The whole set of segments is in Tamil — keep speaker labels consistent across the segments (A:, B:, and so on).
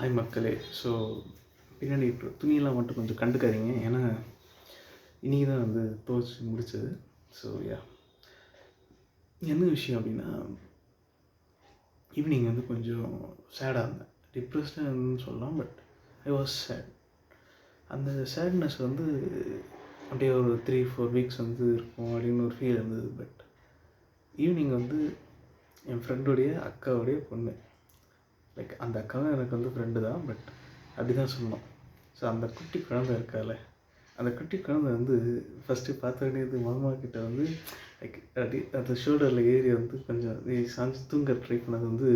A: ஹாய் மக்களே. ஸோ பின்னாடி துணியெல்லாம் மட்டும் கொஞ்சம் கண்டுக்காதீங்க. ஏன்னா இன்றைக்கி தான் வந்து துவச்சி முடித்தது ஸோ யா என்ன விஷயம் அப்படின்னா ஈவினிங் வந்து கொஞ்சம் சேடாக இருந்தேன். டிப்ரெஸ்டாக சொல்லலாம் பட் ஐ வாஸ் சேட் அந்த சேட்னஸ் வந்து அப்படியே ஒரு த்ரீ ஃபோர் வீக்ஸ் வந்து இருக்கும் அப்படின்னு ஒரு ஃபீல் இருந்தது பட் ஈவினிங் வந்து என் ஃப்ரெண்டுடைய அக்காவுடைய பொண்ணு. லைக் அந்த அக்காவும் எனக்கு வந்து ஃப்ரெண்டு தான் பட் அப்படி தான் சொல்லணும். ஸோ அந்த குட்டி குழந்தை இருக்கால அந்த குட்டி குழந்தை வந்து ஃபஸ்ட்டு பார்த்த வேண்டியது மாமா கிட்ட வந்து லைக் அடி அந்த ஷோல்டரில் ஏறி வந்து கொஞ்சம் சாஞ்சு தூங்க ட்ரை பண்ணது வந்து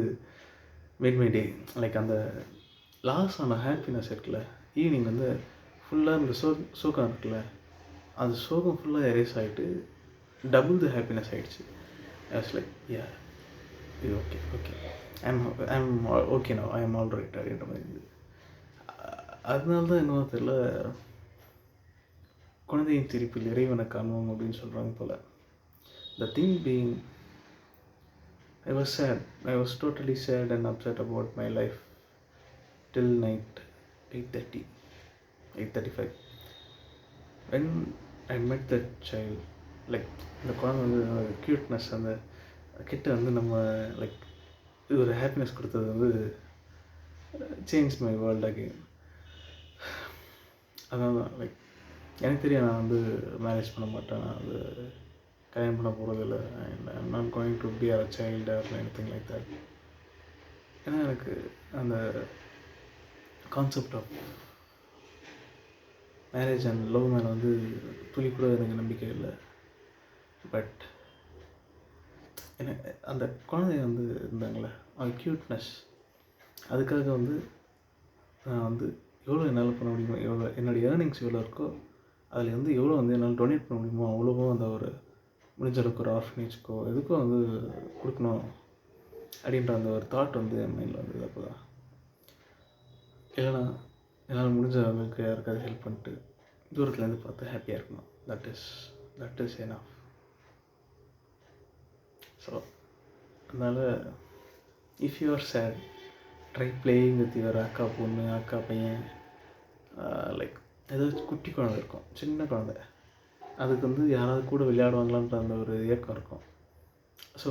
A: மேட் மை டே லைக் அந்த லாஸ் ஆன ஹாப்பினஸ் இருக்குல்ல ஈவினிங் வந்து ஃபுல்லாக இந்த சோ சோகம் இருக்குல்ல அந்த சோகம் ஃபுல்லாக எரேஸ் ஆகிட்டு டபுள் த ஹாப்பினஸ் ஆகிடுச்சு ஆஸ் லைக் யா இது okay okay I'm I'm okay no I am all right அப்படின்ற மாதிரி இருந்தது அதனால தான் என்னவோ தெரில குழந்தையின் திருப்பில் இறைவனை காண்போம் அப்படின்னு சொல்கிறாங்க போல். The thing being I was sad I was totally sad and upset about my life till night eight thirty eight thirty five when I met the child like இந்த குழந்தை வந்து க்யூட்னஸ் அந்த கிட்ட வந்து நம்ம லைக் இது ஒரு ஹாப்பினஸ் கொடுத்தது வந்து சேஞ்ச் மை வேர்ல்ட் அகெயின் அதான் லைக் எனக்கு தெரியும் நான் வந்து மேரேஜ் பண்ண மாட்டேன். நான் வந்து கல்யாணம் பண்ண போகிறதில்ல and I'm not going to be are child or anything like that ஏன்னா எனக்கு அந்த concept of marriage and love மேலே வந்து துளி கூட எனக்கு நம்பிக்கை இல்லை. பட் அந்த குழந்தை வந்து இருந்தாங்களே அவங்க க்யூட்னஸ் அதுக்காக வந்து நான் வந்து எவ்வளோ என்னால் பண்ண முடியுமோ எவ்வளோ என்னுடைய ஏர்னிங்ஸ் எவ்வளோ இருக்கோ அதில் வந்து எவ்வளோ வந்து என்னால் டொனேட் பண்ண முடியுமோ அவ்வளோவும் அந்த ஒரு முடிஞ்ச அளவுக்கு ஒரு ஆர்ஃபனேஜ்க்கோ எதுக்கோ வந்து கொடுக்கணும் அப்படின்ற அந்த ஒரு தாட் வந்து என் மைண்டில் வந்தது அப்போ தான் இல்லைனா என்னால் முடிஞ்ச அளவுக்கு யாருக்காவது ஹெல்ப் பண்ணிட்டு தூரத்துலேருந்து பார்த்து ஹாப்பியாக இருக்கணும். That is that is enough. So அதனால் if you are sad try playing with your அக்கா பொண்ணு அக்கா பையன் லைக் ஏதாச்சும் குட்டி குழந்தை இருக்கும் சின்ன குழந்தை. அதுக்கு வந்து யாராவது கூட விளையாடுவாங்களான்ற அந்த ஒரு ஏக்கம் இருக்கும். ஸோ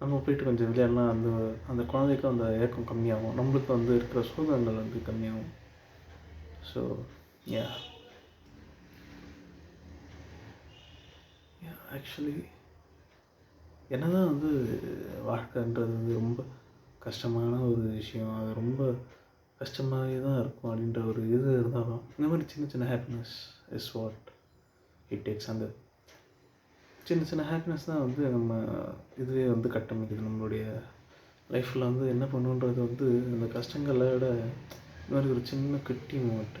A: நம்ம போயிட்டு கொஞ்சம் விளையாடலாம் அந்த அந்த குழந்தைக்கும் அந்த ஏக்கம் கம்மியாகும். நம்மளுக்கு வந்து இருக்கிற சோகங்கள் வந்து கம்மியாகும். ஸோ யா ஆக்சுவலி என்னதான் வந்து வாழ்க்கைன்றது வந்து ரொம்ப கஷ்டமான ஒரு விஷயம். அது ரொம்ப கஷ்டமாகவே தான் இருக்கும் அப்படின்ற ஒரு இது இருந்தாலும் இந்த மாதிரி சின்ன சின்ன happiness is what it takes அந்த சின்ன சின்ன ஹாப்பினஸ் தான் வந்து நம்ம இதுவே வந்து கட்டமைக்குது. நம்மளுடைய லைஃப்பில் வந்து என்ன பண்ணுன்றது வந்து இந்த கஷ்டங்களை விட இந்த மாதிரி ஒரு சின்ன குட்டி மூமெண்ட்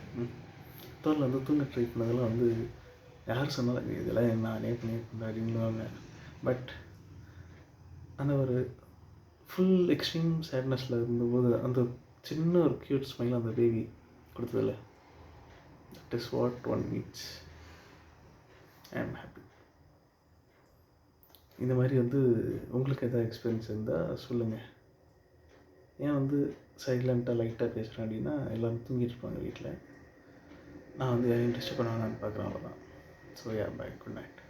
A: தோல் வந்து தூங்க ட்ரை பண்ணதெல்லாம் வந்து யார் சொன்னாலும் இதெல்லாம் நானே பண்ணியிருக்கேன் அப்படின்னுவாங்க. பட் அந்த ஒரு ஃபுல் எக்ஸ்ட்ரீம் சேட்னஸில் இருந்தபோது அந்த சின்ன ஒரு க்யூட் ஸ்மைல் அந்த baby கொடுத்ததில்ல that is what one meets I am happy இந்த மாதிரி வந்து உங்களுக்கு எதாவது எக்ஸ்பீரியன்ஸ் இருந்தால் சொல்லுங்கள் ஏன் வந்து சைலண்ட்டாக லைட்டாக பேசுகிறேன் அப்படின்னா எல்லோரும் தூங்கிட்டு இருப்பாங்க வீட்டில் நான் வந்து யாரையும் டிஸ்டர்ப் பண்ண வேணான்னு பார்க்குறேன் அவ்வளோதான் so yeah bye good night